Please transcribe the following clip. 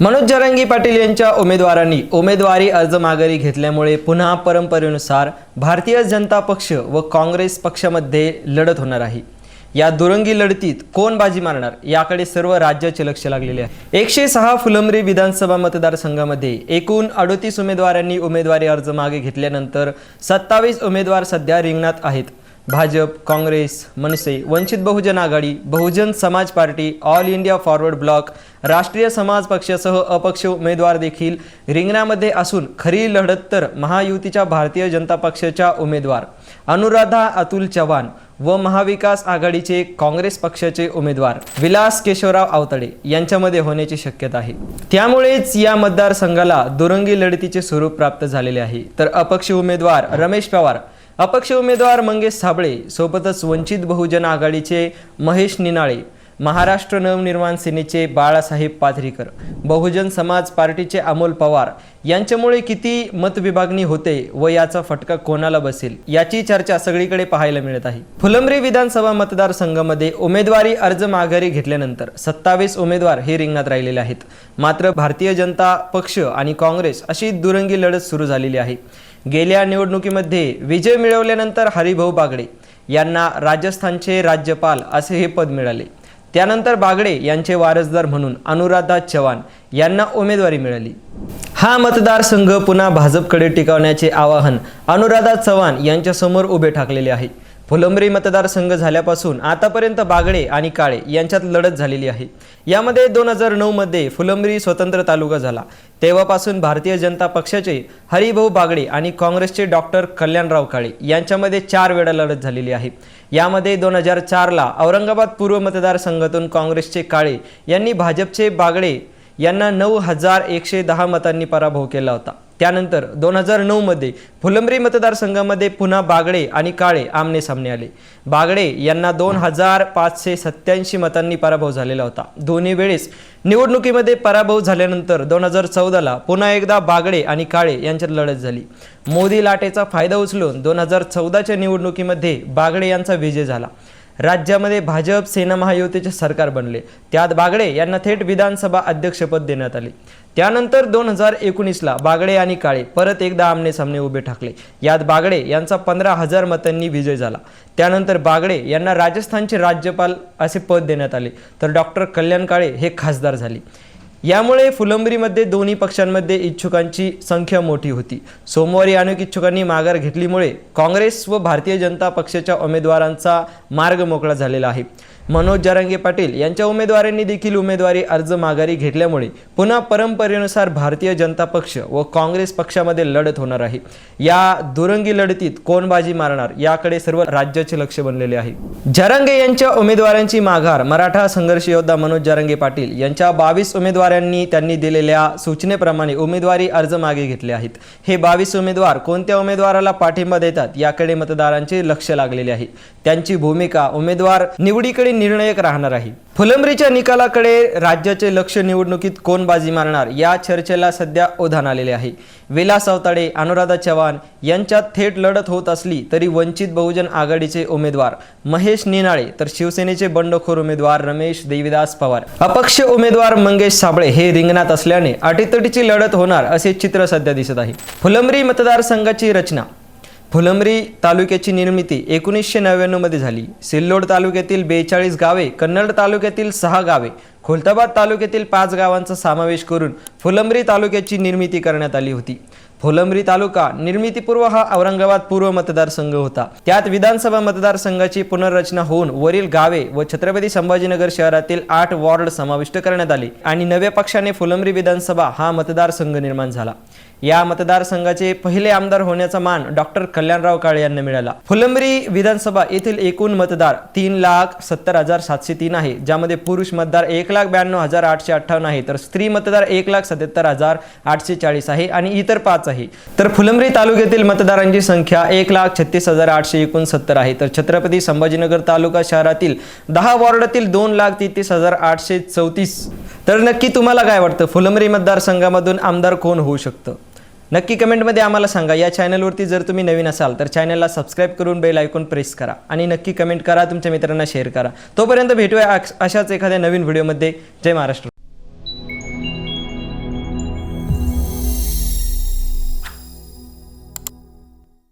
मनोज जरांगी पाटील यांच्या उमेदवारांनी उमेदवारी अर्ज माघारी घेतल्यामुळे पुन्हा परंपरेनुसार भारतीय जनता पक्ष व काँग्रेस पक्षामध्ये लढत होणार आहे. या दुरंगी लढतीत कोण बाजी मारणार याकडे सर्व राज्याचे लक्ष लागलेले आहे. एकशे सहा फुलंब्री विधानसभा मतदारसंघामध्ये एकूण अडोतीस उमेदवारांनी उमेदवारी अर्ज मागे घेतल्यानंतर सत्तावीस उमेदवार सध्या रिंगणात आहेत. भाजप काँग्रेस मनसे वंचित Bahujan Aghadi Bahujan Samaj party all India forward bloc Rashtriya Samaj पक्षासह अपक्ष उमेदवार देखील रिंगणामध्ये असून खरी लढत तर महायुतीच्या भारतीय जनता पक्षाच्या उमेदवार. अनुराधा अतुल चव्हाण व महाविकास आघाडीचे काँग्रेस पक्षाचे उमेदवार विलास केशवराव आवतडे यांच्यामध्ये होण्याची शक्यता आहे. त्यामुळेच या मतदारसंघाला दुरंगी लढतीचे स्वरूप प्राप्त झालेले आहे. तर अपक्ष उमेदवार रमेश पवार अपक्ष उमेदवार मंगेश साबळे सोबतच वंचित बहुजन आघाडीचे महेश निनाळे महाराष्ट्र नवनिर्माण सेनेचे बाळासाहेब पाथरीकर बहुजन समाज पार्टीचे अमोल पवार यांच्यामुळे किती मतविभागणी होते व याचा फटका कोणाला बसेल याची चर्चा सगळीकडे पाहायला मिळत आहे. फुलंब्री विधानसभा मतदारसंघामध्ये उमेदवारी अर्ज माघारी घेतल्यानंतर सत्तावीस उमेदवार हे रिंगणात राहिलेले आहेत. मात्र भारतीय जनता पक्ष आणि काँग्रेस अशी दुरंगी लढत सुरू झालेली आहे. गेल्या निवडणुकीमध्ये विजय मिळवल्यानंतर हरिभाऊ बागडे यांना राजस्थानचे राज्यपाल असे हे पद मिळाले. त्यानंतर बागडे यांचे वारसदार म्हणून अनुराधा चव्हाण यांना उमेदवारी मिळाली. हा मतदारसंघ पुन्हा भाजपकडे टिकवण्याचे आवाहन अनुराधा चव्हाण यांच्यासमोर उभे ठाकलेले आहे. फुलंब्री मतदारसंघ झाल्यापासून आतापर्यंत बागडे आणि काळे यांच्यात लढत झालेली आहे. यामध्ये दोन हजार नऊमध्ये फुलंब्री स्वतंत्र तालुका झाला. तेव्हापासून भारतीय जनता पक्षाचे हरिभाऊ बागडे आणि काँग्रेसचे डॉक्टर कल्याणराव काळे यांच्यामध्ये चार वेळा लढत झालेली आहे. यामध्ये दोन हजार चारला औरंगाबाद पूर्व मतदारसंघातून काँग्रेसचे काळे यांनी भाजपचे बागडे यांना नऊ हजार एकशे दहा मतांनी पराभव केला होता. त्यानंतर दोन हजार नऊमध्ये फुलंब्री मतदारसंघामध्ये पुन्हा बागडे आणि काळे आमने सामने आले. बागडे यांना दोन हजार पाचशे सत्याऐंशी मतांनी पराभव झालेला होता. दोन्ही वेळेस निवडणुकीमध्ये पराभव झाल्यानंतर दोन हजार चौदाला पुन्हा एकदा बागडे आणि काळे यांच्यात लढत झाली. मोदी लाटेचा फायदा उचलून दोन हजार चौदाच्या निवडणुकीमध्ये बागडे यांचा विजय झाला. राज्यामध्ये भाजप सेना महायुतीचे सरकार बनले. त्यात बागडे यांना थेट विधानसभा अध्यक्षपद देण्यात आले. त्यानंतर दोन हजार एकोणीसला बागडे आणि काळे परत एकदा आमने सामने उभे ठाकले. यात बागडे यांचा पंधरा हजार मतांनी विजय झाला. त्यानंतर बागडे यांना राजस्थानचे राज्यपाल असे पद देण्यात आले. तर डॉक्टर कल्याण काळे हे खासदार झाले. यामुळे फुलंबरीमध्ये दोन्ही पक्षांमध्ये इच्छुकांची संख्या मोठी होती. सोमवारी अनेक इच्छुकांनी माघार घेतलीमुळे काँग्रेस व भारतीय जनता पक्षाच्या उमेदवारांचा मार्ग मोकळा झालेला आहे. मनोज जरांगे पाटील यांच्या उमेदवारांनी देखील उमेदवारी अर्ज माघारी घेतल्यामुळे पुन्हा परंपरेनुसार भारतीय जनता पक्ष व काँग्रेस पक्षामध्ये लढत होणार आहे. या दुरंगी लढतीत कोण बाजी मारणार याकडे सर्व राज्याचे लक्ष बनलेले आहे. जरांगे यांच्या उमेदवारांची माघार मराठा संघर्ष योद्धा मनोज जरांगे पाटील यांच्या बावीस उमेदवारांनी त्यांनी दिलेल्या सूचनेप्रमाणे उमेदवारी अर्ज मागे घेतले आहेत. हे बावीस उमेदवार कोणत्या उमेदवाराला पाठिंबा देतात याकडे मतदारांचे लक्ष लागलेले आहे. त्यांची भूमिका उमेदवार निवडीकडे निर्णायक राहणार आहे. फुलंब्रीच्या निकालाकडे राज्याचे लक्ष निवडणुकीत कोण बाजी मारणार या चर्चेला सध्या ओधान आलेले आहे. विलास अवताडे अनुराधा चव्हाण यांच्यात थेट लढत होत असली तरी वंचित बहुजन आघाडीचे उमेदवार महेश निनाळे तर शिवसेनेचे बंडखोर उमेदवार रमेश देवीदास पवार. अपक्ष उमेदवार मंगेश साबळे हे रिंगणात असल्याने अटीतटीची लढत होणार असे चित्र सध्या दिसत आहे. फुलंब्री मतदारसंघाची रचना फुलंब्री तालुक्याची निर्मिती एकोणीसशे नव्याण्णवमध्ये झाली. सिल्लोड तालुक्यातील बेचाळीस गावे कन्नड तालुक्यातील सहा गावे खुलताबाद तालुक्यातील पाच गावांचा समावेश करून फुलंब्री तालुक्याची निर्मिती करण्यात आली होती. फुलंब्री तालुका निर्मितीपूर्व हा औरंगाबाद पूर्व मतदारसंघ होता. त्यात विधानसभा मतदारसंघाची पुनर्रचना होऊन वरील गावे व छत्रपती संभाजीनगर शहरातील आठ वॉर्ड समाविष्ट करण्यात आले आणि नव्या पक्षाने फुलंब्री विधानसभा हा मतदारसंघ निर्माण झाला. या मतदारसंघाचे पहिले आमदार होण्याचा मान डॉक्टर कल्याणराव काळे यांना मिळाला. फुलंबरी विधानसभा येथील एकूण मतदार तीन लाख सत्तर हजार सातशे तीन आहे ज्यामध्ये पुरुष मतदार एक लाख ब्याण्णव हजार आठशे अठ्ठावन्न आहे तर स्त्री मतदार एक लाख सत्याहत्तर हजार आठशे चाळीस आहे आणि इतर पाच आहे. तर फुलंबरी तालुक्यातील मतदारांची संख्या एक लाख छत्तीस हजार आठशे एकोणसत्तर आहे तर छत्रपती संभाजीनगर तालुका शहरातील दहा वॉर्डातील दोन लाख तेहतीस हजार आठशे चौतीस. तर नक्की तुम्हाला काय वाटतं? फुलंबरी मतदारसंघामधून आमदार कोण होऊ शकतं? नक्की कमेंटमध्ये आम्हाला सांगा. या चॅनलवरती जर तुम्ही नवीन असाल तर चॅनलला सबस्क्राईब करून बेल आयकॉन प्रेस करा आणि नक्की कमेंट करा तुमच्या मित्रांना शेअर करा. तोपर्यंत भेटूया अशाच एखाद्या नवीन व्हिडिओमध्ये जय महाराष्ट्र.